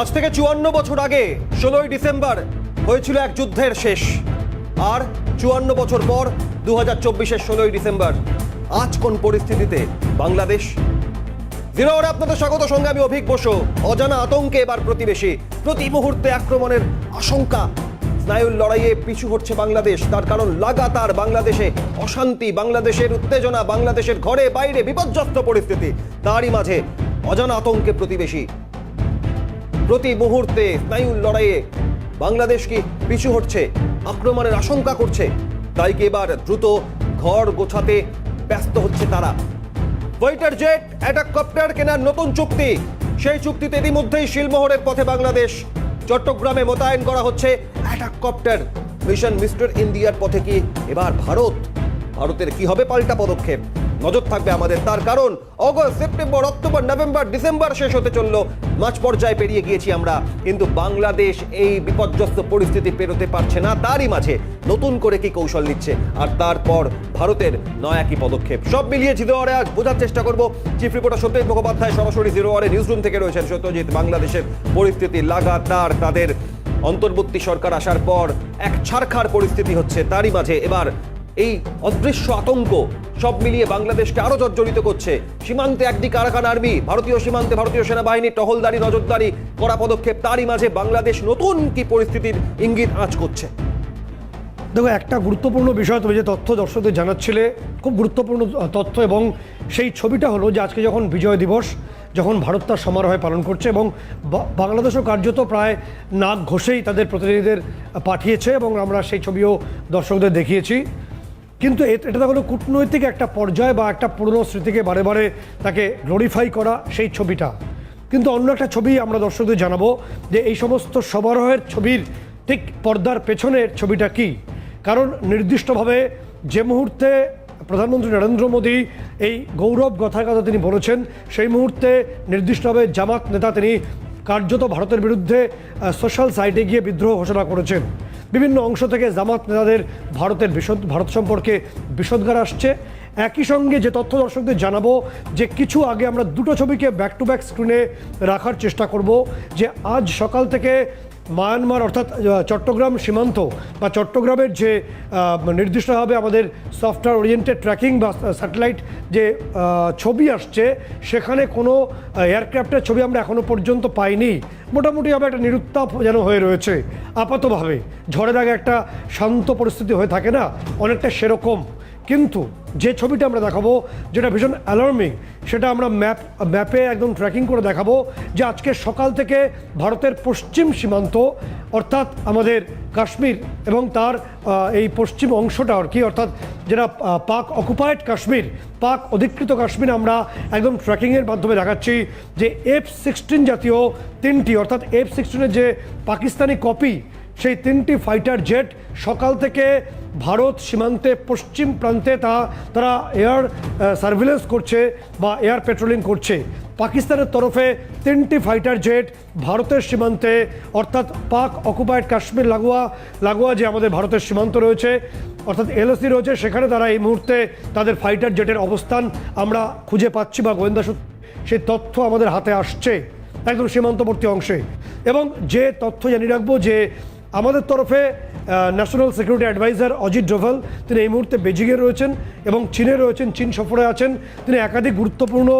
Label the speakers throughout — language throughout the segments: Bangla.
Speaker 1: আজ থেকে চুয়ান্ন বছর আগে, ষোলোই ডিসেম্বর হয়েছিল এক যুদ্ধের শেষ। আর চুয়ান্ন বছর পর দু হাজার চব্বিশের ষোলোই ডিসেম্বর, আজ কোন পরিস্থিতিতে বাংলাদেশ? জিরো আপনাদের স্বাগত, সঙ্গে আমি অভিক বসু। অজানা আতঙ্কে এবার প্রতিবেশী, প্রতি মুহূর্তে আক্রমণের আশঙ্কা। স্নায়ুর লড়াইয়ে পিছু হচ্ছে বাংলাদেশ, তার কারণ লাগাতার বাংলাদেশে অশান্তি, বাংলাদেশের উত্তেজনা, বাংলাদেশের ঘরে বাইরে বিপর্যস্ত পরিস্থিতি। তারই মাঝে অজানা আতঙ্কে প্রতিবেশী প্রতি মুহূর্তে স্নায়ুর লড়াইয়ে বাংলাদেশ কি পিছু হচ্ছে আক্রমণের আশঙ্কা করছে, তাই কি এবার দ্রুত ঘর গোছাতে ব্যস্ত হচ্ছে তারা? ফাইটার জেট অ্যাটাক কপ্টার কেনার নতুন চুক্তি। সেই চুক্তিতে ইতিমধ্যেই শিলমোহরের পথে বাংলাদেশ। চট্টগ্রামে মোতায়েন করা হচ্ছে অ্যাটাক কপ্টার মিশন মিস্টার ইন্ডিয়ার পথে কি এবার ভারত? ভারতের কি হবে পাল্টা পদক্ষেপ? নজর থাকবে আমাদের। তার কারণ August, September, October, November, December শেষ হতে চলল। মাঝ পর্যায়ে পেরিয়ে গিয়েছি আমরা। কিন্তু বাংলাদেশ এই বিপর্যস্ত পরিস্থিতি পেরোতে পারছে না। তারই মাঝে নতুন করে কি কৌশল নিচ্ছে। আর তারপর ভারতের নয়া কি পদক্ষেপ? সব মিলিয়ে আওয়ারে আজ বোঝার চেষ্টা করব। চিফ রিপোর্টার সত্যজিৎ মুখোপাধ্যায় সরাসরি জিরো আওয়ারে নিউজরুম থেকে রয়েছেন সত্যজিৎ। বাংলাদেশের পরিস্থিতি লাগাতার তাদের অন্তর্বর্তী সরকার আসার পর এক ছাড়খাড় পরিস্থিতি হচ্ছে। তারই মাঝে এবার এই অদৃশ্য আতঙ্ক সব মিলিয়ে বাংলাদেশকে আরও জর্জরিত করছে। সীমান্তে একদিকে আরাকান আর্মি, ভারতীয় সীমান্তে ভারতীয় সেনাবাহিনী, টহলদারি, নজরদারি করা পদক্ষেপ, তারই মাঝে বাংলাদেশ নতুন কি পরিস্থিতির ইঙ্গিত আঁচ করছে।
Speaker 2: দেখো, একটা গুরুত্বপূর্ণ বিষয় তুমি যে তথ্য দর্শকদের জানাচ্ছিলে, খুব গুরুত্বপূর্ণ তথ্য এবং সেই ছবিটা হলো যে আজকে যখন বিজয় দিবস, যখন ভারত তার সমারোহে পালন করছে এবং বাংলাদেশও কার্যত প্রায় নাক ঘষেই তাদের প্রতিনিধিদের পাঠিয়েছে এবং আমরা সেই ছবিও দর্শকদের দেখিয়েছি। কিন্তু এটা হলো কূটনৈতিক একটা পর্যায় বা একটা পুরনো স্মৃতিকে বারে বারে তাকে গ্লোরিফাই করা সেই ছবিটা। কিন্তু অন্য একটা ছবি আমরা দর্শকদের জানাব যে এই সমস্ত সমারোহের ছবির ঠিক পর্দার পেছনের ছবিটা কি? কারণ নির্দিষ্টভাবে যে মুহূর্তে প্রধানমন্ত্রী নরেন্দ্র মোদী এই গৌরব কথার কথা তিনি বলেছেন, সেই মুহূর্তে নির্দিষ্টভাবে জামাত নেতা তিনি কার্যত ভারতের বিরুদ্ধে সোশ্যাল সাইটে গিয়ে বিদ্রোহ ঘোষণা করেছেন। বিভিন্ন অংশ থেকে জামাত নেতাদের ভারতের বিশদ ভারত সম্পর্কে বিশদগার আসছে। একই সঙ্গে যে তথ্য দর্শকদের জানাব, যে কিছু আগে আমরা দুটো ছবিকে ব্যাক টু ব্যাক স্ক্রিনে রাখার চেষ্টা করব, যে আজ সকাল থেকে মায়ানমার অর্থাৎ চট্টগ্রাম সীমান্ত বা চট্টগ্রামের যে নির্দিষ্টভাবে আমাদের সফটওয়্যার ওরিয়েন্টেড ট্র্যাকিং বা স্যাটেলাইট যে ছবি আসছে, সেখানে কোনো এয়ারক্রাফটের ছবি আমরা এখনও পর্যন্ত পাইনি। মোটামুটিভাবে একটা নিরুত্তাপ যেন হয়ে রয়েছে, আপাতভাবে। ঝড়ের আগে একটা শান্ত পরিস্থিতি হয়ে থাকে না, অনেকটা সেরকম। কিন্তু যে ছবিটা আমরা দেখাবো, যেটা ভীষণ অ্যালার্মিং সেটা আমরা ম্যাপ ম্যাপে একদম ট্র্যাকিং করে দেখাবো যে আজকে সকাল থেকে ভারতের পশ্চিম সীমান্ত, অর্থাৎ আমাদের কাশ্মীর এবং তার এই পশ্চিম অংশটা আর কি, অর্থাৎ যেটা পাক অকুপায়েড কাশ্মীর, পাক অধিকৃত কাশ্মীর আমরা একদম ট্র্যাকিংয়ের মাধ্যমে দেখাচ্ছি যে এফ সিক্সটিন জাতীয় তিনটি, অর্থাৎ এফ সিক্সটিনের যে পাকিস্তানি কপি সেই তিনটি ফাইটার জেট সকাল থেকে ভারত সীমান্তে পশ্চিম প্রান্তে তা, তারা এয়ার সার্ভিলেন্স করছে বা এয়ার পেট্রোলিং করছে। পাকিস্তানের তরফে তিনটি ফাইটার জেট ভারতের সীমান্তে, অর্থাৎ পাক অকুপায়েড কাশ্মীর লাগোয়া লাগোয়া যে আমাদের ভারতের সীমান্ত রয়েছে, অর্থাৎ এলওসি রয়েছে, সেখানে তারা এই মুহূর্তে তাদের ফাইটার জেটের অবস্থান আমরা খুঁজে পাচ্ছি বা গোয়েন্দা সূত্র সেই তথ্য আমাদের হাতে আসছে একদম সীমান্তবর্তী অংশে। এবং যে তথ্য জানিয়ে রাখব যে আমাদের তরফে national security adviser Ajit Doval, তিনি এই মুহূর্তে বেজিংয়ে রয়েছেন এবং চীনে রয়েছেন, চীন সফরে আছেন। তিনি একাধিক গুরুত্বপূর্ণ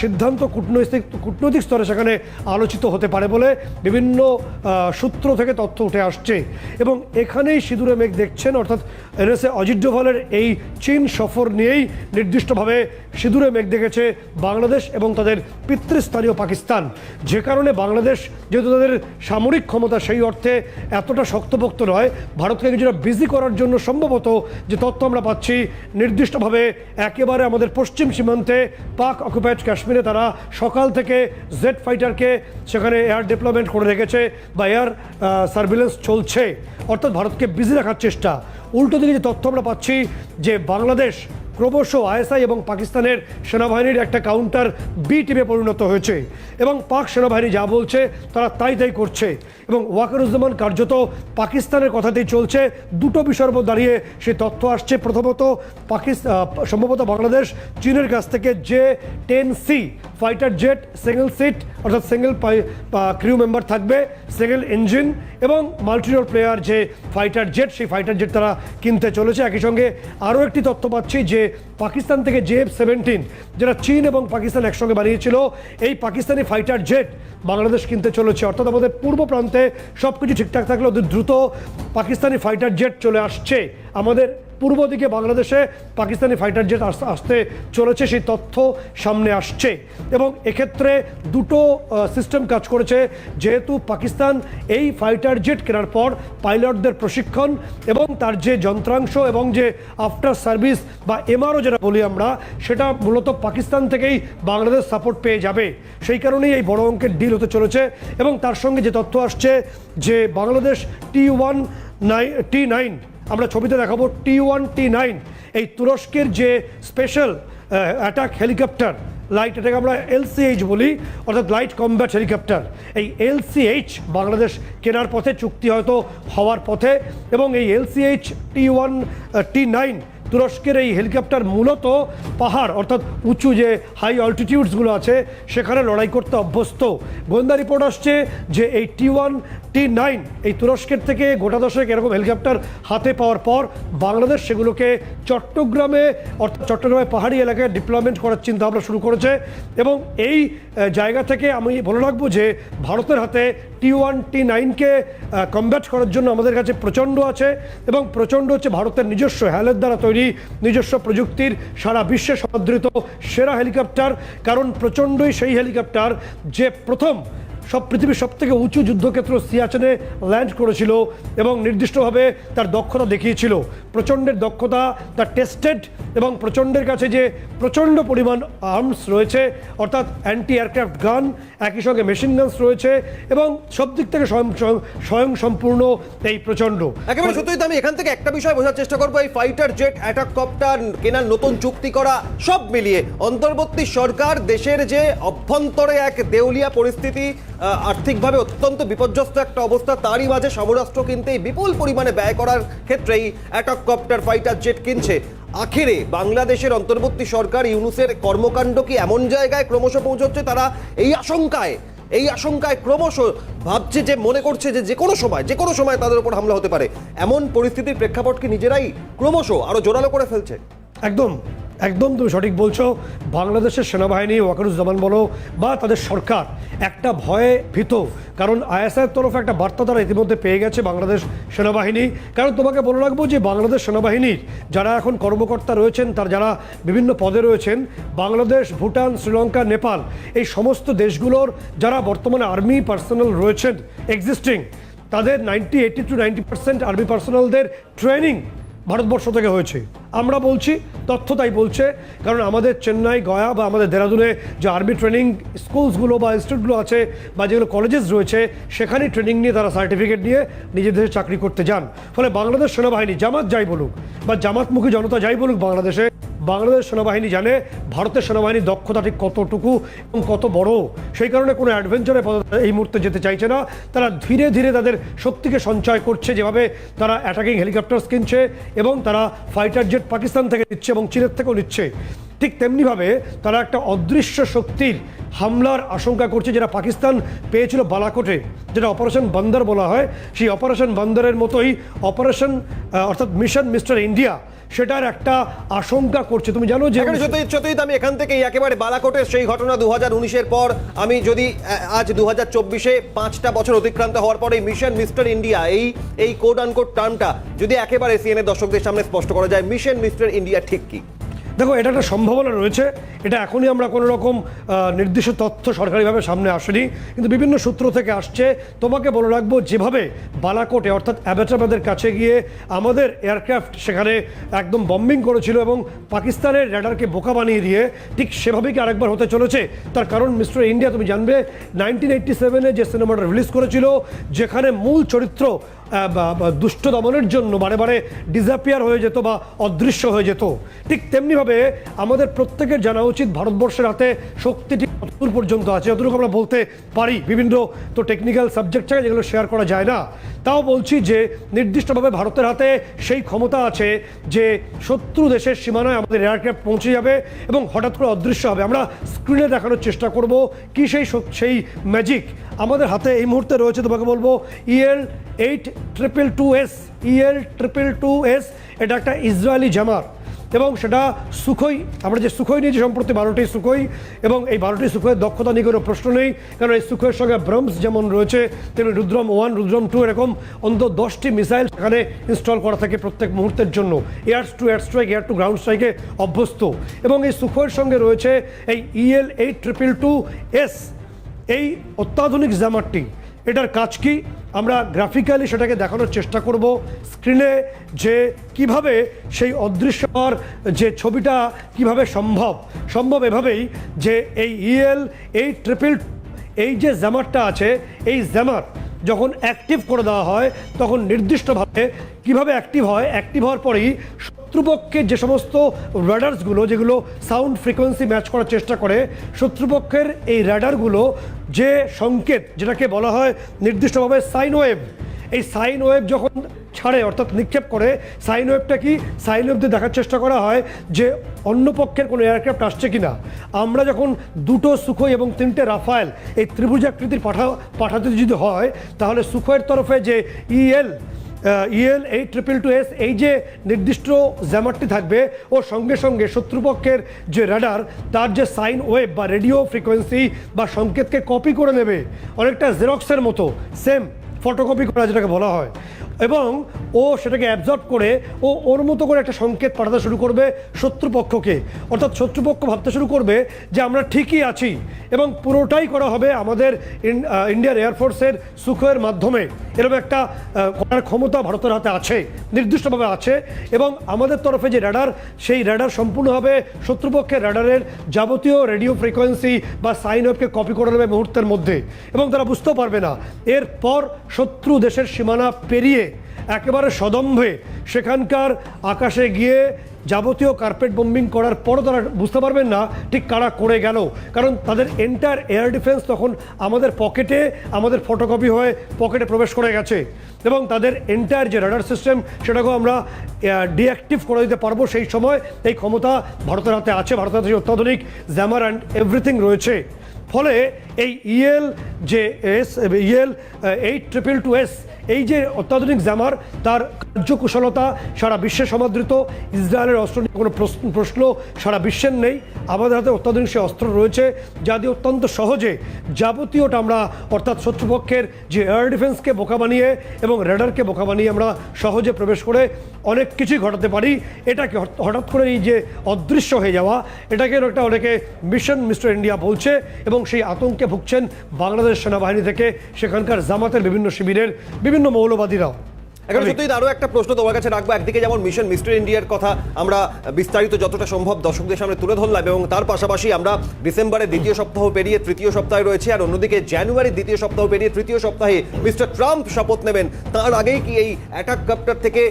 Speaker 2: সিদ্ধান্ত কূটনৈতিক কূটনৈতিক স্তরে সেখানে আলোচিত হতে পারে বলে বিভিন্ন সূত্র থেকে তথ্য উঠে আসছে। এবং এখানেই সিঁদুরে মেঘ দেখছেন, অর্থাৎ এনএসএ অজিত ডোভালের এই চীন সফর নিয়েই নির্দিষ্টভাবে সিঁদুরে মেঘ দেখেছে বাংলাদেশ এবং তাদের পিতৃস্থানীয় পাকিস্তান। যে কারণে বাংলাদেশ, যেহেতু তাদের সামরিক ক্ষমতা সেই অর্থে এতটা শক্তপোক্ত নয় ভারতকে কিছুটা বিজি করার জন্য সম্ভবত যে তথ্য আমরা পাচ্ছি, নির্দিষ্টভাবে একেবারে আমাদের পশ্চিম সীমান্তে পাক অকুপাইড কাশ্মীরে তারা সকাল থেকে জেড ফাইটারকে সেখানে এয়ার ডেভেলপমেন্ট করে রেখেছে বা এয়ার সার্ভিলেন্স চলছে। অর্থাৎ ভারতকে বিজি রাখার চেষ্টা। উল্টো দিকে যে তথ্য আমরা পাচ্ছি যে বাংলাদেশ ক্রমশ আইএসআই এবং পাকিস্তানের সেনাবাহিনীর একটা কাউন্টার বি টিমে পরিণত হয়েছে। এবং পাক সেনাবাহিনী যা বলছে, তারা তাই তাই করছে। এবং ওয়াকারুজ্জামান কার্যত পাকিস্তানের কথাতেই চলছে। দুটো বিষয়ের উপর দাঁড়িয়ে সে তথ্য আসছে। প্রথমত পাকিস্তান সম্ভবত বাংলাদেশ, চীনের কাছ থেকে যে ten C fighter jet single seat অর্থাৎ সিঙ্গেল ক্রিউ মেম্বার থাকবে সিঙ্গেল ইঞ্জিন এবং মাল্টিরোল প্লেয়ার যে ফাইটার জেট সেই ফাইটার জেট তারা কিনতে চলেছে। একই সঙ্গে আরও একটি তথ্য পাচ্ছি যে পাকিস্তান থেকে জে এফ সেভেন্টিন, যেটা চীন এবং পাকিস্তান একসঙ্গে বানিয়েছিল, এই পাকিস্তানি ফাইটার জেট বাংলাদেশ কিনতে চলেছে। অর্থাৎ আমাদের পূর্ব প্রান্তে সব কিছু ঠিকঠাক থাকলে অতি দ্রুত পাকিস্তানি ফাইটার জেট চলে আসছে আমাদের পূর্ব দিকে বাংলাদেশে পাকিস্তানি ফাইটার জেট আস- আসতে চলেছে, সেই তথ্য সামনে আসছে। এবং এক্ষেত্রে দুটো সিস্টেম কাজ করেছে, যেহেতু পাকিস্তান এই ফাইটার জেট কেনার পর পাইলটদের প্রশিক্ষণ এবং তার যে যন্ত্রাংশ এবং যে আফটার সার্ভিস বা এমআরও যেটা বলি আমরা, সেটা মূলত পাকিস্তান থেকেই বাংলাদেশ সাপোর্ট পেয়ে যাবে। সেই কারণেই এই বড় অঙ্কের ডিল হতে চলেছে এবং তার সঙ্গে যে তথ্য আসছে যে বাংলাদেশ টি ওয়ান নাই টি নাইন আমরা ছবিতে দেখাবো টি ওয়ান টি নাইন এই তুরস্কের যে স্পেশাল অ্যাটাক হেলিকপ্টার লাইট এটাকে আমরা এলসিএইচ বলি, অর্থাৎ লাইট কমব্যাট হেলিকপ্টার এই এলসিএইচ বাংলাদেশ কেনার পথে, চুক্তি হয়তো হওয়ার পথে, এবং এই এলসিএইচ টি ওয়ান টি নাইন তুরস্কের এই হেলিকপ্টার মূলত পাহাড়, অর্থাৎ উঁচু যে হাই অল্টিটিউডসগুলো আছে, সেখানে লড়াই করতে অভ্যস্ত। গোয়েন্দা রিপোর্ট আসছে যে এই টি ওয়ান টি নাইন, এই তুরস্কের থেকে গোটা দশেক এরকম হেলিকপ্টার হাতে পাওয়ার পর বাংলাদেশ সেগুলোকে চট্টগ্রামে, অর্থাৎ চট্টগ্রামে পাহাড়ি এলাকায় ডিপ্লয়মেন্ট করার চিন্তা ভাবনা শুরু করেছে। এবং এই জায়গা থেকে আমি বলে রাখব যে ভারতের হাতে টি ওয়ান, টি নাইনকে কমব্যাট করার জন্য আমাদের কাছে প্রচণ্ড আছে এবং প্রচণ্ড হচ্ছে ভারতের নিজস্ব হ্যালের দ্বারা তৈরি, নিজস্ব প্রযুক্তির সারা বিশ্বে সমাদৃত সেরা হেলিকপ্টার। কারণ প্রচণ্ডই সেই হেলিকপ্টার যে প্রথম সব পৃথিবীর সব থেকে উঁচু যুদ্ধক্ষেত্র সিয়াচেনে ল্যান্ড করেছিল এবং নির্দিষ্টভাবে তার দক্ষতা দেখিয়েছিল। প্রচণ্ডের দক্ষতা, তার টেস্টেড এবং প্রচণ্ডের কাছে যে প্রচণ্ড পরিমাণ আর্মস রয়েছে, অর্থাৎ অ্যান্টি এয়ারক্রাফট গান একই সঙ্গে মেশিন গানস রয়েছে এবং সব দিক থেকে স্বয়ং, স্বয়ং- সম্পূর্ণ এই প্রচণ্ড।
Speaker 1: একেবারে সত্যি তো আমি এখান থেকে একটা বিষয় বোঝার চেষ্টা করব, এই ফাইটার জেট অ্যাটাক কপ্টার কেনার নতুন চুক্তি করা, সব মিলিয়ে অন্তর্বর্তী সরকার দেশের যে অভ্যন্তরে এক দেউলিয়া পরিস্থিতি আর্থিকভাবে অত্যন্ত বিপর্যস্ত একটা অবস্থা। তারই মাঝে সমরাস্ত্র কিনতে বিপুল পরিমাণে ব্যয় করার ক্ষেত্রেই অ্যাটাক কপ্টার ফাইটার জেট কিনছে। আখেরে বাংলাদেশের অন্তর্বর্তী সরকার ইউনুসের কর্মকাণ্ড কি এমন জায়গায় ক্রমশ পৌঁছচ্ছে তারা এই আশঙ্কায়? এই আশঙ্কায় ক্রমশ ভাবছে যে, মনে করছে যে যে কোনো সময়, যে কোনো সময় তাদের উপর হামলা হতে পারে। এমন পরিস্থিতির প্রেক্ষাপটকে নিজেরাই ক্রমশ আরও জোরালো করে ফেলছে?
Speaker 2: একদম একদম তুমি সঠিক বলছো। বাংলাদেশের সেনাবাহিনী, ওয়াকারুজ্জামান বলো, বা তাদের সরকার, একটা ভয়ে ভীত। কারণ আইএসআইয়ের তরফে একটা বার্তা তারা ইতিমধ্যে পেয়ে গেছে বাংলাদেশ সেনাবাহিনী। কারণ তোমাকে বলে রাখব যে, বাংলাদেশ সেনাবাহিনীর যারা এখন কর্মকর্তা রয়েছেন, তার যারা বিভিন্ন পদে রয়েছেন, বাংলাদেশ, ভুটান, শ্রীলঙ্কা, নেপাল, এই সমস্ত দেশগুলোর যারা বর্তমানে আর্মি পার্সোনাল রয়েছেন এক্সিস্টিং তাদের ninety eighty two ninety percent army পার্সোনালদের training Bharatvarsha থেকে হয়েছে। আমরা বলছি, তথ্য তাই বলছে, কারণ আমাদের চেন্নাই, গয়া বা আমাদের দেরাদুনে যে আর্মি ট্রেনিং স্কুলসগুলো বা ইনস্টিটিউটগুলো আছে বা যেগুলো কলেজেস রয়েছে, সেখানেই ট্রেনিং নিয়ে তারা সার্টিফিকেট নিয়ে নিজের দেশে চাকরি করতে যান। ফলে বাংলাদেশ সেনাবাহিনী, জামাত যাই বলুক বা জামাতমুখী জনতা যাই বলুক বাংলাদেশে বাংলাদেশ সেনাবাহিনী জানে ভারতের সেনাবাহিনীর দক্ষতা ঠিক কতটুকু এবং কত বড়। সেই কারণে কোনো অ্যাডভেঞ্চারে এই মুহূর্তে যেতে চাইছে না। তারা ধীরে ধীরে তাদের শক্তিকে সঞ্চয় করছে, যেভাবে তারা অ্যাটাকিং হেলিকপ্টার্স কিনছে এবং তারা ফাইটার জেট পাকিস্তান থেকে নিচ্ছে এবং চীনের থেকেও নিচ্ছে। ঠিক তেমনিভাবে তারা একটা অদৃশ্য শক্তির হামলার আশঙ্কা করছে যেটা পাকিস্তান পেয়েছিল বালাকোটে, যেটা অপারেশন বান্দর বলা হয়। সেই অপারেশন বান্দরের মতোই অপারেশন অর্থাৎ মিশন মিস্টার ইন্ডিয়া সেটার একটা আশঙ্কা করছে। তুমি জানো যে
Speaker 1: আমি এখান থেকেই একেবারে বালাকোটের সেই ঘটনা দু হাজার উনিশের পর আমি যদি আজ দু হাজার চব্বিশে পাঁচটা বছর অতিক্রান্ত হওয়ার পরে মিশন মিস্টার ইন্ডিয়া, এই এই কোড আনকোড টার্মটা যদি একেবারে সিএনএ দর্শকদের সামনে স্পষ্ট করা যায়, মিশন মিস্টার ইন্ডিয়া ঠিক কি?
Speaker 2: দেখো, এটা একটা সম্ভাবনা রয়েছে। এটা এখনই আমরা কোনো রকম নির্দিষ্ট তথ্য সরকারিভাবে সামনে আসেনি। কিন্তু বিভিন্ন সূত্র থেকে আসছে, তোমাকে বলে রাখব, যেভাবে বালাকোটে, অর্থাৎ অ্যাবেটাবাদের কাছে গিয়ে আমাদের এয়ারক্রাফট সেখানে একদম বম্বিং করেছিল এবং পাকিস্তানের র্যাডারকে বোকা বানিয়ে দিয়ে ঠিক সেভাবেই কি আরেকবার হতে চলেছে? তার কারণ, মিস্টার ইন্ডিয়া, তুমি জানবে, নাইনটিন এইটটি সেভেনে যে সিনেমাটা রিলিজ করেছিল, যেখানে মূল চরিত্র দুষ্ট দমনের জন্য বারে বারে ডিজাপিয়ার হয়ে যেত বা অদৃশ্য হয়ে যেত। ঠিক তেমনিভাবে আমাদের প্রত্যেকের জানা উচিত ভারতবর্ষের হাতে শক্তিটি কতদূর পর্যন্ত আছে, যতটুকু আমরা বলতে পারি। বিভিন্ন তো টেকনিক্যাল সাবজেক্ট থাকে যেগুলো শেয়ার করা যায় না। তাও বলছি যে, নির্দিষ্টভাবে ভারতের হাতে সেই ক্ষমতা আছে যে, শত্রু দেশের সীমানায় আমাদের এয়ারক্রাফট পৌঁছে যাবে এবং হঠাৎ করে অদৃশ্য হবে। আমরা স্ক্রিনে দেখানোর চেষ্টা করব কি সেই সেই ম্যাজিক আমাদের হাতে এই মুহূর্তে রয়েছে। তোমাকে বলব E EL eight triple two S EL triple two S এটা একটা ইসরায়েলি জামার। এবং সেটা সুখই, আমরা যে সুখই নিয়েছি সম্প্রতি বারোটি সুখই, এবং এই বারোটি সুখের দক্ষতা নিয়ে কোনো প্রশ্ন নেই, কারণ এই সুখের সঙ্গে ব্রহ্মস যেমন রয়েছে, তেমনি রুদ্রম ওয়ান, রুদ্রম টু এরকম অন্তত দশটি মিসাইল সেখানে ইনস্টল করা থাকে প্রত্যেক মুহূর্তের জন্য। Air to air strike air to ground স্ট্রাইকে অভ্যস্ত। এবং এই সুখয়ের সঙ্গে রয়েছে এই EL eight triple two S এই অত্যাধুনিক জামারটি। এটার কাজ কি? আমরা গ্রাফিক্যালি সেটাকে দেখানোর চেষ্টা করব স্ক্রিনে যে কীভাবে সেই অদৃশ্য হওয়ার যে ছবিটা কীভাবে সম্ভব। সম্ভব এভাবেই যে এই ইএল এই ট্রিপল এই যে জ্যামারটা আছে, এই জ্যামার যখন অ্যাক্টিভ করে দেওয়া হয়, তখন নির্দিষ্টভাবে কীভাবে অ্যাক্টিভ হয় অ্যাক্টিভ হওয়ার পরেই শত্রুপক্ষের যে সমস্ত র্যাডার্সগুলো যেগুলো সাউন্ড ফ্রিকোয়েন্সি ম্যাচ করার চেষ্টা করে, শত্রুপক্ষের এই র্যাডারগুলো যে সংকেত, যেটাকে বলা হয় নির্দিষ্টভাবে সাইন ওয়েভ, এই সাইন ওয়েভ যখন ছাড়ে, অর্থাৎ নিক্ষেপ করে, সাইন ওয়েভটা কি? সাইন ওয়েভ দিয়ে দেখার চেষ্টা করা হয় যে অন্য পক্ষের কোনো এয়ারক্রাফট আসছে কি না আমরা যখন দুটো সুখই এবং তিনটে রাফায়েল এই ত্রিভুজাকৃতির পাঠা, পাঠাতে যদি হয়, তাহলে সুখয়ের তরফে যে E EL EL eight triple two S এই যে নির্দিষ্ট জ্যামারটি থাকবে, ও সঙ্গে সঙ্গে শত্রুপক্ষের যে রাডার তার যে সাইন ওয়েব বা রেডিও ফ্রিকোয়েন্সি বা সংকেতকে কপি করে নেবে, অনেকটা জেরক্সের মতো সেম ফটোকপি করা যেটাকে বলা হয়। এবং ও সেটাকে অ্যাবজর্ব করে ও ওর মতো করে একটা সংকেত পাঠাতে শুরু করবে শত্রুপক্ষকে। অর্থাৎ শত্রুপক্ষ ভাবতে শুরু করবে যে আমরা ঠিকই আছি এবং পুরোটাই করা হবে আমাদের ইন্ডিয়ান এয়ারফোর্সের সুখের মাধ্যমে। এরকম একটা করার ক্ষমতা ভারতের হাতে আছে, নির্দিষ্টভাবে আছে এবং আমাদের তরফে যে র্যাডার সেই র্যাডার সম্পূর্ণভাবে শত্রুপক্ষের র্যাডারের যাবতীয় রেডিও ফ্রিকোয়েন্সি বা সাইন ওয়েভকে কপি করে নেবে মুহূর্তের মধ্যে। এবং তারা বুঝতেও পারবে না, এরপর শত্রু দেশের সীমানা পেরিয়ে একেবারে সদম্ভে সেখানকার আকাশে গিয়ে যাবতীয় কার্পেট বোম্বিং করার পরও তারা বুঝতে পারবেন না ঠিক কারা করে গেল। কারণ তাদের এন্টার এয়ার ডিফেন্স তখন আমাদের পকেটে আমাদের ফটোকপি হয়ে পকেটে প্রবেশ করে গেছে। এবং তাদের এন্টায়ার যে রাডার সিস্টেম সেটাকেও আমরা ডিঅ্যাক্টিভ করে দিতে পারব সেই সময়। এই ক্ষমতা ভারতের হাতে আছে, ভারতের হাতে অত্যাধুনিক জ্যামার অ্যান্ড এভরিথিং রয়েছে। ফলে এই ইএল যে S EL eight triple two S এই যে অত্যাধুনিক জ্যামার তার কার্যকুশলতা সারা বিশ্বে সমাদৃত। ইসরায়েলের অস্ত্র নিয়ে কোনো প্রশ্ন প্রশ্ন সারা বিশ্বের নেই। আমাদের হাতে অত্যাধুনিক সে অস্ত্র রয়েছে, যা দিয়ে অত্যন্ত সহজে যাবতীয়টা আমরা, অর্থাৎ শত্রুপক্ষের যে এয়ার ডিফেন্সকে বোকা বানিয়ে এবং রেডারকে বোকা বানিয়ে আমরা সহজে প্রবেশ করে অনেক কিছুই ঘটাতে পারি। এটাকে হঠাৎ করে এই যে অদৃশ্য হয়ে যাওয়া, এটাকে একটা অনেকে মিশন মিস্টার ইন্ডিয়া বলছে এবং সেই আতঙ্কে ভুগছেন বাংলাদেশ সেনাবাহিনী থেকে সেখানকার জামাতের বিভিন্ন শিবিরের বিভিন্ন মৌলবাদীরাও।
Speaker 1: এখানে সত্যি আরও একটা প্রশ্ন তোমার কাছে রাখব। একদিকে যেমন মিশন মিস্টার ইন্ডিয়ার কথা আমরা বিস্তারিত যতটা সম্ভব দর্শকদের সামনে তুলে ধরলাম এবং তার পাশাপাশি আমরা ডিসেম্বরের দ্বিতীয় সপ্তাহ পেরিয়ে তৃতীয় সপ্তাহে রয়েছে আর অন্যদিকে জানুয়ারির দ্বিতীয় সপ্তাহ পেরিয়ে তৃতীয় সপ্তাহে মিস্টার ট্রাম্প শপথ নেবেন। তার আগেই কি এই অ্যাটাক কাপ্টার থেকে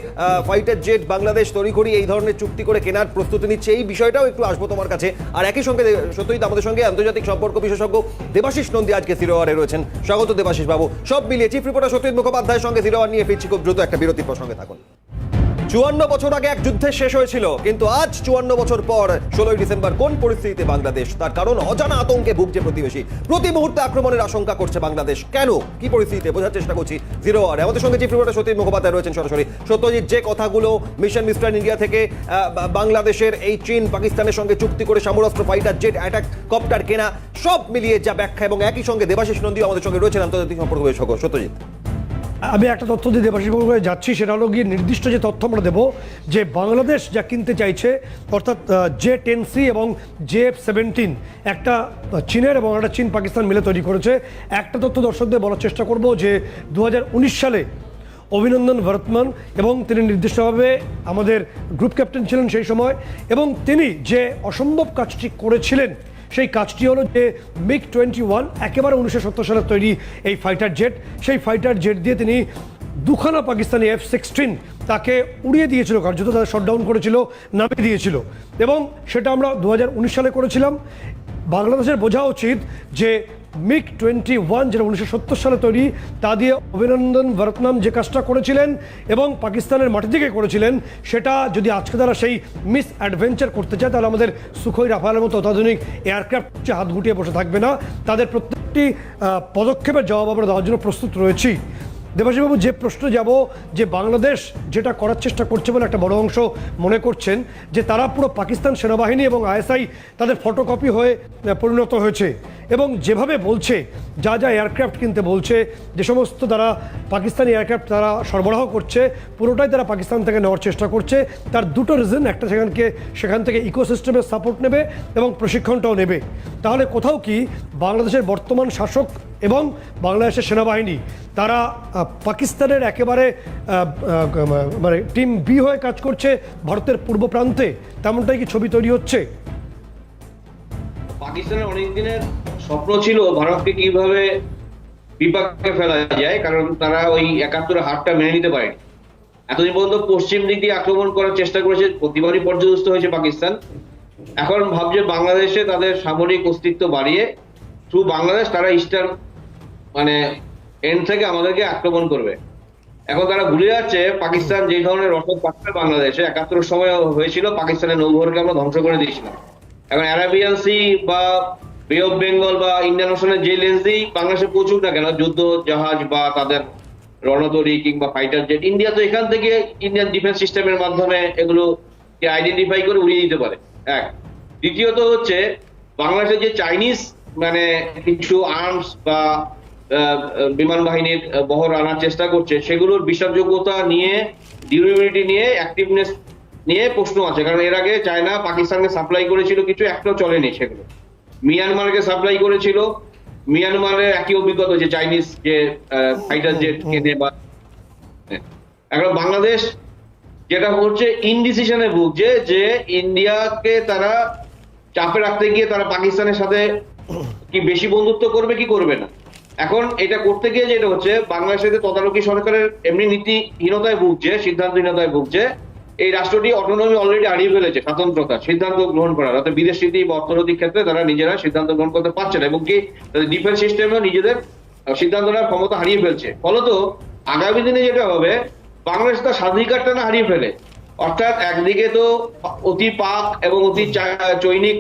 Speaker 1: ফাইটার জেট বাংলাদেশ তড়িঘড়ি এই ধরনের চুক্তি করে কেনার প্রস্তুতি নিচ্ছে। এই বিষয়টাও একটু আসব তোমার কাছে। আর একই সঙ্গে সত্যই আমাদের সঙ্গে আন্তর্জাতিক সম্পর্ক বিশেষজ্ঞ দেবাশিস নন্দী আজকে জিরোয়ারে রয়েছেন। স্বাগত দেবাশিস বাবু সব মিলিয়ে চিফ রিপোর্টার সত্যজিৎ মুখোপাধ্যায়ের সঙ্গে জিরোয়ার নিয়ে ফিরছি খুব দ্রুত। একটা বিরতির প্রসঙ্গে থাকুন। চুয়ান্ন বছর আগে এক যুদ্ধে শেষ হয়েছিল, কিন্তু আজ চুয়ান্ন বছর পর ষোলোই ডিসেম্বর কোন পরিস্থিতিতে বাংলাদেশ? তার কারণ অজানা আতঙ্কে ভুগছে প্রতিবেশী। প্রতি মুহূর্তে আক্রমণের আশঙ্কা করছে বাংলাদেশ। কেন? কি পরিস্থিতিতে? বোঝার চেষ্টা করছি। জিরো আর আমাদের সঙ্গে চিফ রিপোর্টার সত্যজিৎ মুখোপাধ্যায় রয়েছেন সরাসরি। সত্যজিৎ, যে কথাগুলো মিশন মিস্টার ইন্ডিয়া থেকে বাংলাদেশের এই চীন, পাকিস্তানের সঙ্গে চুক্তি করে সমরাস্ত্র ফাইটার জেট অ্যাটাক কপ্টার কেনা, সব মিলিয়ে যা ব্যাখ্যা এবং একই সঙ্গে দেবাশিস নন্দী আমাদের সঙ্গে রয়েছেন। আন্তর্জাতিক সম্পর্ক বিশেষজ্ঞ সত্যজিৎ।
Speaker 2: আমি একটা তথ্য দিয়ে দেবাশিসবাবু করে যাচ্ছি, সেটা হলো গিয়ে নির্দিষ্ট যে তথ্য আমরা দেবো, যে বাংলাদেশ যা কিনতে চাইছে, অর্থাৎ জে টেন সি এবং জে সেভেন্টিন, একটা চীনের এবং একটা চীন পাকিস্তান মিলে তৈরি করেছে। একটা তথ্য দর্শকদের বলার চেষ্টা করব যে দু হাজার উনিশ সালে অভিনন্দন ভরতমান এবং তিনি নির্দিষ্টভাবে আমাদের গ্রুপ ক্যাপ্টেন ছিলেন সেই সময় এবং তিনি যে অসম্ভব কাজটি করেছিলেন সেই কাজটি হলো যে মিগ টোয়েন্টি ওয়ান একেবারে উনিশশো সত্তর সালে তৈরি এই ফাইটার জেট সেই ফাইটার জেট দিয়ে তিনি দুখানা পাকিস্তানি এফ সিক্সটিন তাকে উড়িয়ে দিয়েছিল, কার্যত তাদের শটডাউন করেছিল, নামিয়ে দিয়েছিল। এবং সেটা আমরা দু হাজার উনিশ সালে করেছিলাম। বাংলাদেশের বোঝা উচিত যে মিগ টোয়েন্টি ওয়ান, যেটা উনিশশো সত্তর সালে তৈরি, তা দিয়ে অভিনন্দন ভারতনাম যে কাজটা করেছিলেন এবং পাকিস্তানের মাটি থেকে করেছিলেন, সেটা যদি আজকে তারা সেই মিস অ্যাডভেঞ্চার করতে চায়, তাহলে আমাদের সুখই রাফালের মতো অত্যাধুনিক এয়ারক্রাফট হাত গুটিয়ে বসে থাকবে না। তাদের প্রত্যেকটি পদক্ষেপের জবাব আমরা দেওয়ার জন্য প্রস্তুত রয়েছি। দেবাশীবাবু যে প্রশ্ন যাব, যে বাংলাদেশ যেটা করার চেষ্টা করছে বলে একটা বড় অংশ মনে করছেন, যে তারা পুরো পাকিস্তান সেনাবাহিনী এবং আইএসআই তাদের ফটোকপি হয়ে পরিণত হয়েছে। এবং যেভাবে বলছে, যা যা এয়ারক্রাফট কিনতে বলছে, যে সমস্ত তারা পাকিস্তানি এয়ারক্রাফট তারা সরবরাহ করছে, পুরোটাই তারা পাকিস্তান থেকে নেওয়ার চেষ্টা করছে। তার দুটো রিজন একটা সেখানকে, সেখান থেকে ইকোসিস্টেমের সাপোর্ট নেবে এবং প্রশিক্ষণটাও নেবে। তাহলে কোথাও কি বাংলাদেশের বর্তমান শাসক এবং বাংলাদেশের সেনাবাহিনী, তারা পাকিস্তানের একেবারে মানে টিম বি হয়ে কাজ করছে ভারতের পূর্ব প্রান্তে? তেমনটাই কি ছবি তৈরি হচ্ছে?
Speaker 3: পাকিস্তানের অনেক দিনের স্বপ্ন ছিল ভারতকে কীভাবে বিপাকে ফেলা যায়, কারণ তারা ওই একাত্তরের হারটা মেনে নিতে পারেনি। এতদিন পর্যন্ত পশ্চিম দিক দিয়ে আক্রমণ করার চেষ্টা করেছে, প্রতিবারই পর্যদস্ত হয়েছে পাকিস্তান। এখন ভাবছে বাংলাদেশে তাদের সামরিক অস্তিত্ব বাড়িয়ে থ্রু বাংলাদেশ, তারা ইস্টার্ন মানে এন্ড থেকে আমাদেরকে আক্রমণ করবে। এখন তারা ভুলে যাচ্ছে পাকিস্তান যে ধরনের রসদ পাঠাবে বাংলাদেশে। একাত্তর সময় হয়েছিল, পাকিস্তানের নৌবহরকে আমরা ধ্বংস করে দিয়েছিলাম। এখন অ্যারাবিয়ান সি বা বে অফ বেঙ্গল বা ইন্ডিয়ান যে লেন্স দিয়েই বাংলাদেশে পৌঁছুক না? কেন যুদ্ধ, জাহাজ বা তাদের কিংবা ফাইটার জেট ইন্ডিয়া তো এখান থেকে ইন্ডিয়ান ডিফেন্স সিস্টেমের মাধ্যমে এগুলো আইডেন্টিফাই করে উড়িয়ে দিতে পারে। এক। দ্বিতীয়ত হচ্ছে বাংলাদেশের যে চাইনিজ মানে কিছু আর্মস বা বিমান বাহিনীর বহর আনার চেষ্টা করছে, সেগুলোর বিশ্বাসযোগ্যতা নিয়ে ডিউরেবিলিটি নিয়ে অ্যাক্টিভনেস নিয়ে প্রশ্ন আছে। কারণ এর আগে চায়না পাকিস্তানকে সাপ্লাই করেছিল, কিছু একটাও চলেনি সেগুলো। মিয়ানমারকে সাপ্লাই করেছিল। মিয়ানমারের একই অভিজ্ঞতা হচ্ছে চাইনিজ যে ফাইটার জেট কেনে বা এখন বাংলাদেশ যেটা হচ্ছে ইনডিসিশনে ভুগছে যে ইন্ডিয়াকে তারা চাপে রাখতে গিয়ে তারা পাকিস্তানের সাথে কি বেশি বন্ধুত্ব করবে কি করবে না। এখন এটা করতে গিয়ে যেটা হচ্ছে বাংলাদেশের তদারকি সরকারের এমনি নীতিহীনতায় ভুগছে সিদ্ধান্তহীনতায় ভুগছে এই রাষ্ট্রটি অটোনমি অলরেডি হারিয়ে ফেলেছে, স্বাতন্ত্রতা, সিদ্ধান্ত গ্রহণ করার। অর্থাৎ বিদেশ নীতি বা অর্থনৈতিক ক্ষেত্রে তারা নিজেরা সিদ্ধান্ত গ্রহণ করতে পারছে না, এবং কি ডিফেন্স সিস্টেমেও নিজেদের সিদ্ধান্ত নেওয়ার ক্ষমতা হারিয়ে ফেলছে। ফলত আগামী দিনে যেটা হবে, বাংলাদেশ তার স্বাধিকারটা না হারিয়ে ফেলে। অর্থাৎ একদিকে তো অতি পাক এবং অতি চৈনিক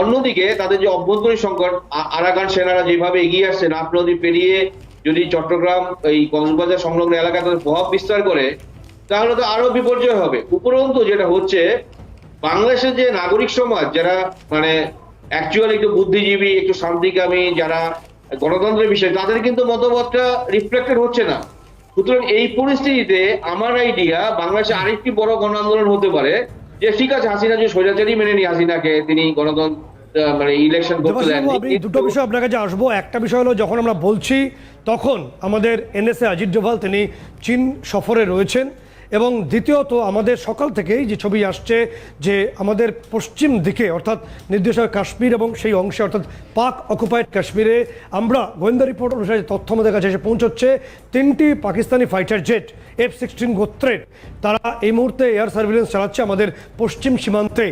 Speaker 3: অন্যদিকে তাদের যে অভ্যন্তরীণ সংকট আরাকান সেনারা যেভাবে এগিয়ে আসছে নাফ নদী পেরিয়ে যদি চট্টগ্রাম, এই কক্সবাজার সংলগ্ন এলাকায় তাদের প্রভাব বিস্তার করে তাহলে তো আরও বিপর্যয় হবে। উপরন্তু যেটা হচ্ছে বাংলাদেশের যে নাগরিক সমাজ যারা মানে অ্যাকচুয়ালি একটু বুদ্ধিজীবী একটু শান্তিকামী যারা গণতন্ত্রের বিষয়ে তাদের কিন্তু মতামতটা রিফ্লেক্টেড হচ্ছে না। সুতরাং এই পরিস্থিতিতে আমার আইডিয়া বাংলাদেশে আরেকটি বড় গণ আন্দোলন হতে পারে যে ঠিক আছে হাসিনা যে স্বৈরাচারই মেনে নি হাসিনাকে তিনি গণতন্ত্র মানে ইলেকশন করতে দেন
Speaker 2: দুটো বিষয় আপনার কাছে আসব। একটা বিষয় হলো যখন আমরা বলছি তখন আমাদের এনএসএ অজিত ডোভাল তিনি চীন সফরে রয়েছেন। এবং দ্বিতীয়ত আমাদের সকাল থেকেই যে ছবি আসছে যে আমাদের পশ্চিম দিকে, অর্থাৎ নির্দেশক কাশ্মীর এবং সেই অংশে, অর্থাৎ পাক অকুপাইড কাশ্মীরে, আমরা গোয়েন্দা রিপোর্ট অনুসারে তথ্য আমাদের কাছে এসে পৌঁছচ্ছে। তিনটি Pakistani fighter jet F sixteen গোত্রের, তারা এই মুহূর্তে এয়ার সার্ভিলেন্স চালাচ্ছে আমাদের পশ্চিম সীমান্তে।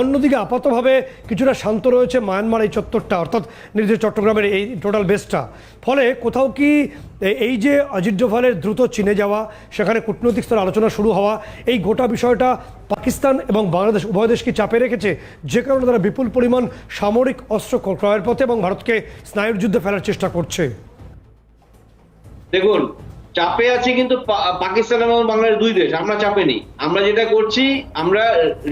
Speaker 2: অন্যদিকে আপাতভাবে কিছুটা শান্ত রয়েছে মায়ানমার এই চত্বরটা, অর্থাৎ নির্দেশ চট্টগ্রামের এই টোটাল বেসটা। ফলে কোথাও কি এই যে অজিত ডোভালের দ্রুত চীনে যাওয়া, সেখানে কূটনৈতিক স্তরে আলোচনা শুরু হওয়া, এই গোটা বিষয়টা পাকিস্তান এবং বাংলাদেশ, উভয় দেশকে চাপে রেখেছে, যে কারণে তারা বিপুল পরিমাণ সামরিক অস্ত্র ক্রয়ের পথে এবং ভারতকে স্নায়ুর যুদ্ধে ফেলার চেষ্টা করছে।
Speaker 3: দেখুন চাপে আছে কিন্তু পাকিস্তান এবং বাংলাদেশ দুই দেশ, আমরা চাপে নেই। আমরা যেটা করছি, আমরা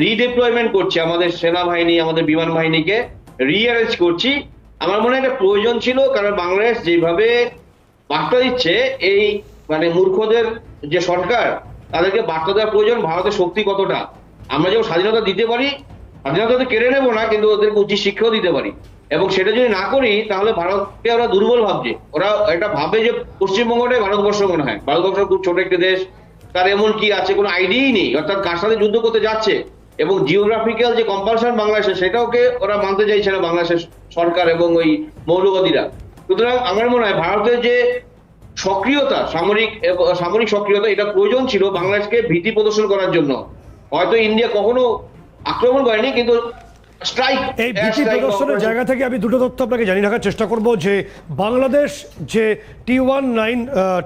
Speaker 3: রিডেপ্লয়মেন্ট করছি আমাদের সেনাবাহিনী, আমাদের বিমান বাহিনীকে রিঅ্যারেঞ্জ করছি। আমার মনে হয় এটা প্রয়োজন ছিল, কারণ বাংলাদেশ যেভাবে বার্তা দিচ্ছে, এই মানে মূর্খদের যে সরকার, তাদেরকে বার্তা দেওয়ার প্রয়োজন ভারতের শক্তি কতটা? আমরা যেমন স্বাধীনতা দিতে পারি, স্বাধীনতা তো কেড়ে নেব না, কিন্তু ওদেরকে উচিত শিক্ষাও দিতে পারি। এবং সেটা যদি না করি, তাহলে ভারতকে ওরা দুর্বল ভাবছে। ওরা এটা ভাবে যে পশ্চিমবঙ্গটাই ভারতবর্ষ মনে হয়। ভারতবর্ষ খুব ছোট একটি দেশ, তার এমন কি আছে, কোনো আইডিয়াই নেই। অর্থাৎ কার সাথে যুদ্ধ করতে যাচ্ছে? এবং জিওগ্রাফিক্যাল যে কম্পালশন বাংলাদেশের সেটাওকে ওরা মানতে চাইছে না বাংলাদেশের সরকার এবং ওই মৌলবাদীরা। সুতরাং আমার মনে হয় ভারতের যে সক্রিয়তা, সামরিক সামরিক সক্রিয়তা, এটা প্রয়োজন ছিল বাংলাদেশকে ভীতি প্রদর্শন করার জন্য। হয়তো ইন্ডিয়া কখনো আক্রমণ করেনি, কিন্তু
Speaker 2: এই ভীতি প্রদর্শনের জায়গা থেকে আমি দুটো তথ্য আপনাকে জানিয়ে রাখার চেষ্টা করব। যে বাংলাদেশ যে T one nine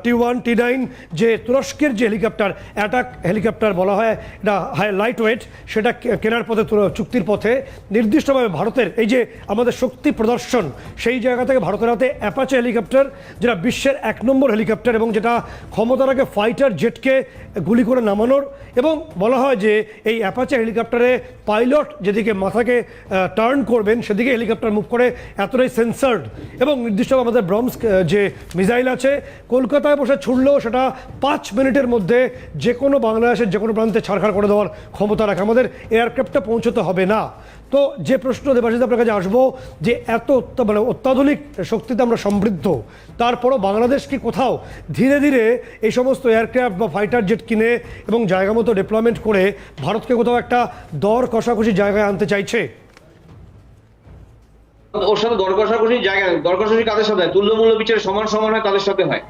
Speaker 2: T one T nine যে তুরস্কের যে হেলিকপ্টার অ্যাটাক হেলিকপ্টার বলা হয় এটা হাই লাইট ওয়েট সেটা কেনার পথে চুক্তির পথে। নির্দিষ্টভাবে ভারতের এই যে আমাদের শক্তি প্রদর্শন সেই জায়গা থেকে ভারতের হাতে অ্যাপাচে হেলিকপ্টার যেটা বিশ্বের এক নম্বর হেলিকপ্টার এবং যেটা ক্ষমতা রাখে ফাইটার জেটকে গুলি করে নামানোর এবং বলা হয় যে এই অ্যাপাচে হেলিকপ্টারে পাইলট যেদিকে মাথাকে টার্ন করবেন, সেদিকে হেলিকপ্টার মুভ করে, এতটাই সেন্সার্ড এবং নির্দিষ্ট আমাদের ব্রমস যে মিসাইল আছে, কলকাতায় বসে ছুড়লেও সেটা পাঁচ মিনিটের মধ্যে যে কোনো বাংলাদেশের যে কোনো প্রান্তে ছাড়খাড় করে দেওয়ার ক্ষমতা রাখে। আমাদের এয়ারক্রাফটটা পৌঁছতে হবে না। তো যে প্রশ্ন দেবাশিস আপনার কাছে আসব যে এত মানে অত্যাধুনিক শক্তিতে আমরা সমৃদ্ধ, তারপরও বাংলাদেশ কি কোথাও ধীরে ধীরে এই সমস্ত এয়ারক্রাফট বা ফাইটার জেট কিনে এবং জায়গা মতো ডেপ্লয়মেন্ট করে ভারতকে কোথাও একটা দর কষাকষি জায়গায় আনতে চাইছে
Speaker 3: ওর সাথে দর কষাকষির জায়গা। দর কষাকষি কাদের সাথে হয়? তুল্যমূল্য বিচারে সমান সমান হয় তাদের সাথে হয়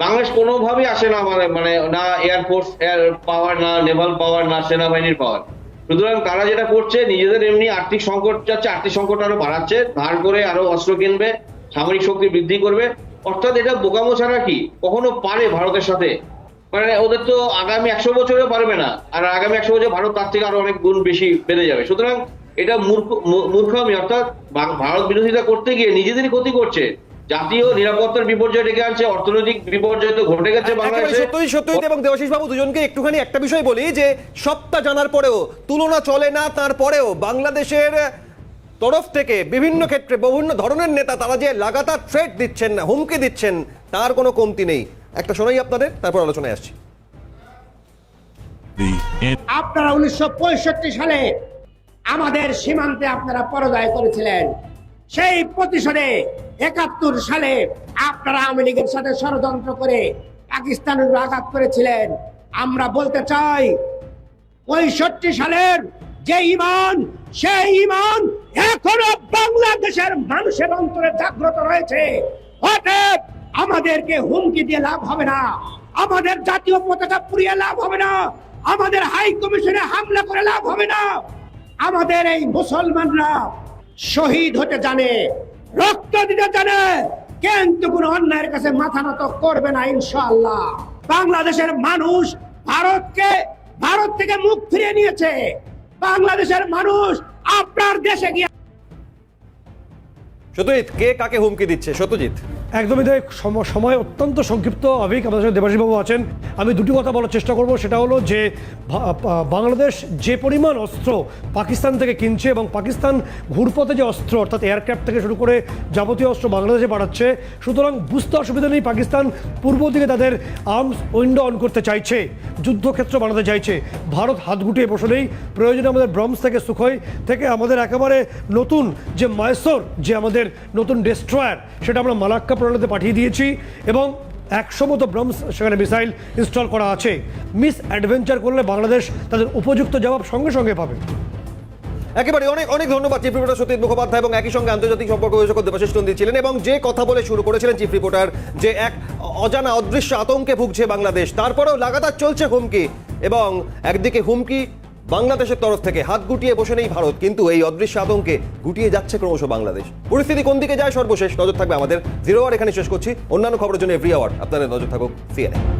Speaker 3: বাংলাদেশ কোনোভাবেই আসে না মানে মানে না এয়ারফোর্স এয়ার পাওয়ার না নেভাল পাওয়ার না সেনাবাহিনীর পাওয়ার সুতরাং তারা যেটা করছে, নিজেদের এমনি আর্থিক সংকট যাচ্ছে, আর্থিক সংকট আরও বাড়াচ্ছে ধার করে আরও অস্ত্র কিনবে, সামরিক শক্তি বৃদ্ধি করবে। অর্থাৎ এটা বোকামো ছাড়া কি? কখনো পারে ভারতের সাথে। মানে ওদের তো আগামী একশো বছরেও পারবে না। আর আগামী একশো বছর ভারত তার থেকে আরও অনেক গুণ বেশি বেড়ে যাবে। সুতরাং এটা মূর্খ মূর্খামি অর্থাৎ ভারত বিরোধিতা করতে গিয়ে নিজেদেরই ক্ষতি করছে। জাতীয় নিরাপত্তার বিপর্যয় ডেকে আনছে অর্থনৈতিক বিপর্যয় তো ঘটে গেছে বাংলাদেশে।
Speaker 1: এবং দেবাশিস বাবু দুজনকে একটুখানি একটা বিষয় বলি যে সবটা জানার পরেও তুলনা চলে না তারপরেও বাংলাদেশের তরফ থেকে বিভিন্ন ক্ষেত্রে বিভিন্ন ধরনের নেতা তারা যে লাগাতার থ্রেট দিচ্ছেন না হুমকি দিচ্ছেন তার কোনো কমতি নেই। একটা শোনাই আপনাদের তারপর আলোচনায় আসছি।
Speaker 4: আপনারা উনিশশো পঁয়ষট্টি সালে আমাদের সীমান্তে আপনারা পরাজয় করেছিলেন। সেই প্রতিশোধে একাত্তর সালে আপনারা আওয়ামী লীগের সাথে ষড়যন্ত্র করে পাকিস্তানের আঘাত করেছিলেন। আমরা বলতে চাই, পঁয়ষট্টি সালের যে ইমান, সেই ইমান এখনও বাংলাদেশের মানুষের অন্তরে জাগ্রত রয়েছে। অতএব আমাদেরকে হুমকি দিয়ে লাভ হবে না। আমাদের জাতীয় পতাকা পুড়িয়ে লাভ হবে না। আমাদের হাই কমিশনে হামলা করে লাভ হবে না। আমাদের এই মুসলমানরা শহীদ হতে জানে, রক্ত দিতে জানে, কিন্তু কোন অন্যায়ের কাছে মাথা নত করবে না ইনশাআল্লাহ। বাংলাদেশের মানুষ ভারতকে, ভারত থেকে মুখ ফিরিয়ে নিয়েছে। বাংলাদেশের মানুষ আপনার দেশে গিয়ে
Speaker 1: সত্যজিৎ, কে কাকে হুমকি দিচ্ছে? সত্যজিৎ।
Speaker 2: একদমই তাই। সম- সময় অত্যন্ত সংক্ষিপ্ত। আবেগ আমাদের সাথে দেবাশীবাবু আছেন। আমি দুটি কথা বলার চেষ্টা করব। সেটা হলো যে বাংলাদেশ যে পরিমাণ অস্ত্র পাকিস্তান থেকে কিনছে এবং পাকিস্তান ঘুরপথে যে অস্ত্র, অর্থাৎ এয়ারক্রাফট থেকে শুরু করে যাবতীয় অস্ত্র বাংলাদেশে বাড়াচ্ছে সুতরাং বুঝতে অসুবিধা নেই, পাকিস্তান পূর্ব দিকে তাদের আর্মস উইন্ডো অন করতে চাইছে। যুদ্ধক্ষেত্র বানাতে চাইছে। ভারত হাত গুটিয়ে বসে নেই প্রয়োজনে আমাদের ব্রহ্মস থেকে সুখই, থেকে আমাদের একেবারে নতুন যে মাইসোর যে আমাদের নতুন ডেস্ট্রয়ার সেটা আমরা মালাক্কা প্রণালীতে পাঠিয়ে দিয়েছি এবং একশো মতো ব্রহ্মস সেখানে মিসাইল ইনস্টল করা আছে। মিস অ্যাডভেঞ্চার করলে বাংলাদেশ তাদের উপযুক্ত জবাব সঙ্গে সঙ্গে পাবে।
Speaker 1: একেবারে অনেক অনেক ধন্যবাদ চিফ রিপোর্টার সতীশ মুখোপাধ্যায় এবং একই সঙ্গে আন্তর্জাতিক সম্পর্ক বিশেষজ্ঞ দেবাশিস নন্দী ছিলেন এবং যে কথা বলে শুরু করেছিলেন চিফ রিপোর্টার যে এক অজানা অদৃশ্য আতঙ্কে ভুগছে বাংলাদেশ, তারপরেও লাগাতার চলছে হুমকি এবং একদিকে হুমকি বাংলাদেশের তরফ থেকে, হাত গুটিয়ে বসে নেই ভারত, কিন্তু এই অদৃশ্য আতঙ্কে গুটিয়ে যাচ্ছে ক্রমশ বাংলাদেশ। পরিস্থিতি কোন দিকে যায় সর্বশেষ, নজর থাকবে আমাদের জিরো আওয়ার এখানে শেষ করছি, অন্যান্য খবরের জন্য এভরি আওয়ার আপনাদের নজর থাকুক সিএনএ